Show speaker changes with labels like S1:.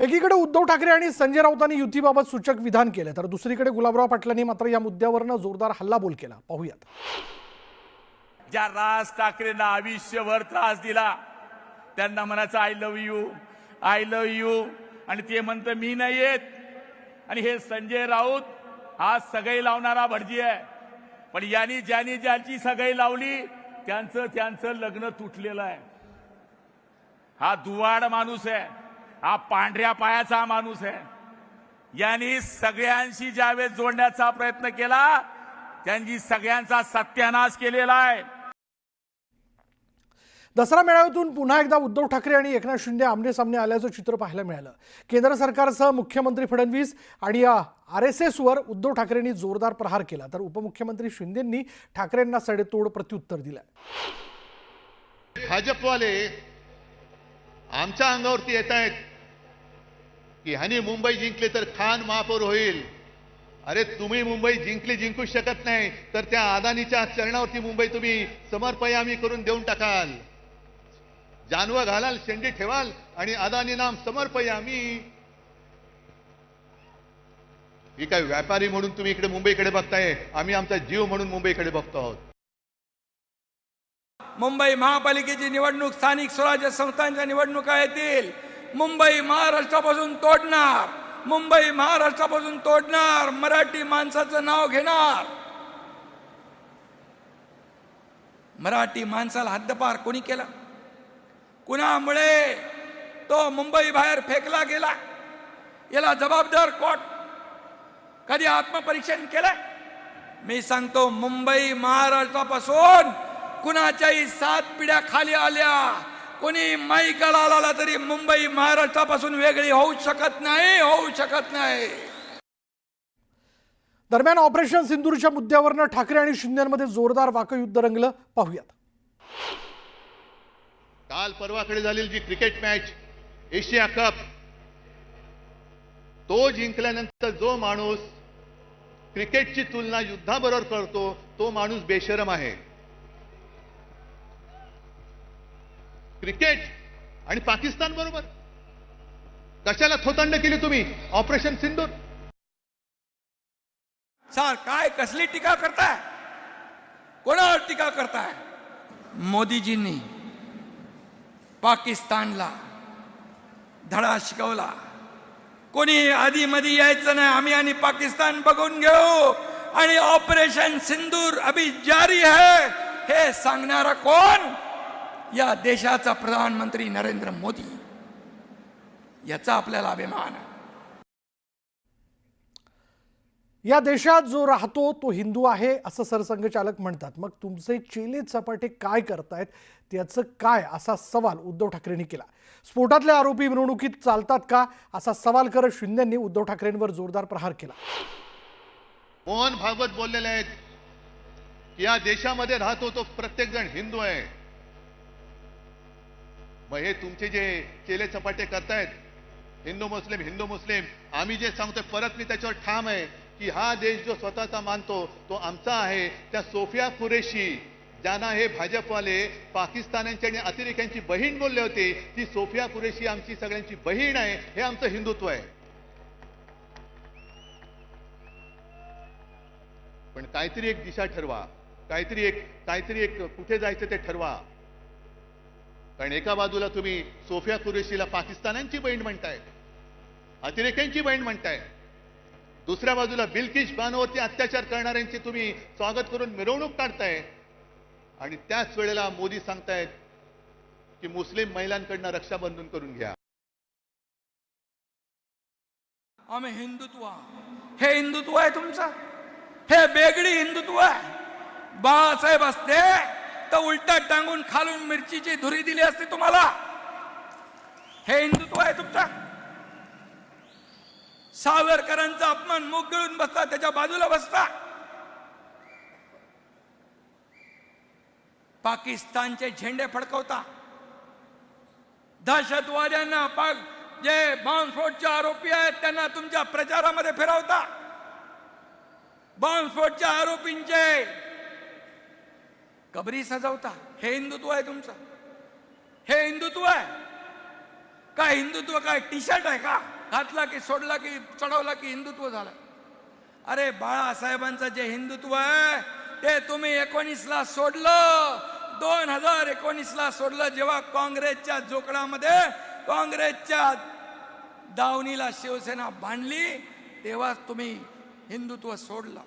S1: एकीकडे उद्धव ठाकरे आणि संजय राऊतांनी युतीबाबत सूचक विधान केलं तर दुसरीकडे गुलाबराव पाटलांनी मात्र या मुद्द्यावरनं जोरदार हल्लाबोल केला. पाहूयात.
S2: ज्या राज ठाकरेंना आयुष्यभर त्रास दिला त्यांना म्हणायचं I love you I love you आणि ते म्हणतं मी नाही येत. आणि हे संजय राऊत हा सगळी लावणारा भटजी आहे. पण यांनी ज्यांनी ज्यांची सगळी लावली त्यांचं त्यांचं लग्न तुटलेलं आहे. हा दुवाड माणूस आहे. हा पांढऱ्या पायाचा माणूस आहे. यांनी सगळ्यांशी ज्यावेळेस जोडण्याचा प्रयत्न केला त्यांनी सगळ्यांचा सत्यानाश केलेला आहे.
S1: दसरा मेळाव्यातून पुन्हा एकदा उद्धव ठाकरे आणि एकनाथ शिंदे आमने सामने आल्याचं चित्र पाहायला मिळालं. केंद्र सरकारसह मुख्यमंत्री फडणवीस आणि आर एस एसवर उद्धव ठाकरेंनी जोरदार प्रहार केला. तर उपमुख्यमंत्री शिंदेंनी ठाकरेंना सडेतोड प्रत्युत्तर दिलं
S3: भाजपवाले आमच्या अंगावरती येत आहेत की ह्यानी मुंबई जिंकले तर खान महापौर होईल. अरे तुम्ही मुंबई जिंकली जिंकू शकत नाही. तर त्या अदानीच्या चरणावरती मुंबई तुम्ही समर्पयामी करून देऊन टाकाल. जानवं घालाल शेंडी ठेवाल आणि अदानी नाम समर्पयामी. ही काय व्यापारी म्हणून तुम्ही इकडे मुंबईकडे बघताय? आम्ही आमचा जीव म्हणून मुंबईकडे बघतो आहोत.
S4: मुंबई महापालिकेची निवडणूक स्थानिक स्वराज्य संस्थांच्या निवडणुका येतील. मुंबई महाराष्ट्रापासून तोडणार. मुंबई महाराष्ट्रापासून तोडणार. मराठी माणसाचं नाव घेणार. मराठी माणसाला हद्दपार कोणी केला? कुणामुळे तो मुंबई बाहेर फेकला गेला? याला जबाबदार कोण? कधी आत्मपरीक्षण केलं? मी सांगतो मुंबई महाराष्ट्रापासून कुणाच्याही सात पिढ्या खाली आल्या कोणी माईकाला आला तरी मुंबई महाराष्ट्रापासून वेगळी होऊ शकत नाही होऊ शकत नाही.
S1: दरम्यान ऑपरेशन सिंदूरच्या मुद्द्यावरनं ठाकरे आणि शिंदेमध्ये जोरदार वाकयुद्ध रंगलं. पाहूयात.
S3: काल परवाकडे झालेली जी क्रिकेट मॅच एशिया कप तो जिंकल्यानंतर जो माणूस क्रिकेटची तुलना युद्धाबरोबर करतो तो माणूस बेशरम आहे. क्रिकेट आणि पाकिस्तान बरोबर. कशाला थोतंड केली तुम्ही? ऑपरेशन सिंदूर.
S4: सर काय कसली टीका करताय? कोणावर टीका करताय? मोदीजींनी पाकिस्तानला धडा शिकवला. कोणी आधी मध्ये यायचं नाही आम्ही आणि पाकिस्तान बघून घेऊ. आणि ऑपरेशन सिंदूर अभी जारी है. हे सांगणारा कोण? या देशाचा प्रधानमंत्री नरेंद्र मोदी याचा आपल्याला अभिमान आहे.
S1: या देशात जो राहतो तो हिंदू आहे असं सरसंघचालक म्हणतात. मग तुमचे चेले चपाटे काय करतायत? त्याचं काय? असा सवाल उद्धव ठाकरेंनी केला. स्फोटातले आरोपी मिरवणुकीत चालतात का? असा सवाल करत शिंदेंनी उद्धव ठाकरेंवर जोरदार प्रहार केला.
S3: मोहन भागवत बोललेले आहेत या देशामध्ये राहतो तो प्रत्येक जण हिंदू आहे. मग हे तुमचे जे केले चपाटे करतायत हिंदू मुस्लिम हिंदू मुस्लिम आम्ही जे सांगतोय परत मी त्याच्यावर ठाम आहे की हा देश जो स्वतःचा मानतो तो आमचा आहे. त्या सोफिया कुरेशी ज्यांना हे भाजपवाले पाकिस्तानांची आणि अतिरेक्यांची बहीण बोलले होते ती सोफिया कुरेशी आमची सगळ्यांची बहीण आहे हे आमचं हिंदुत्व आहे. पण काहीतरी एक दिशा ठरवा. काहीतरी एक काहीतरी एक कुठे जायचं ते ठरवा. कारण एका बाजूला तुम्ही सोफिया कुरेशीला पाकिस्तानांची बहीण म्हणताय अतिरेक्यांची बहीण म्हणताय. दुसऱ्या बाजूला बिल्किश बानोवरती अत्याचार करणाऱ्यांची तुम्ही स्वागत करून मिरवणूक काढताय. आणि त्याच वेळेला मोदी सांगतायत की मुस्लिम महिलांकडनं रक्षाबंधन करून घ्या.
S4: आम्ही हिंदुत्व हे हिंदुत्व आहे तुमचं. हे बेगडी हिंदुत्व आहे. बाळासाहेब असते तर उलटा टांगून खालून मिरचीची धुरी दिली असते तुम्हाला? हे हिंदुत्व आहे तुमचा. सावरकरांचा अपमान मुख गिळून बसता त्याच्या बाजूला बसता. पाकिस्तानचे झेंडे फडकवता. दहशतवाद्यांना पाक जे बॉम्बस्फोटचे आरोपी आहेत त्यांना तुमच्या प्रचारामध्ये फिरवता. बॉम्बस्फोटच्या आरोपींचे कबरी सजवता. हे हिंदुत्व आहे तुमचं. हे हिंदुत्व आहे. काय हिंदुत्व काय? टी शर्ट आहे का? घातला की सोडला की चढवला की हिंदुत्व झालं. अरे बाळासाहेबांचं जे हिंदुत्व आहे ते तुम्ही एकोणीसला सोडलं. दोन हजार एकोणीसला सोडलं जेव्हा काँग्रेसच्या जोकडामध्ये काँग्रेसच्या दावणीला शिवसेना बांधली तेव्हा तुम्ही हिंदुत्व सोडलं.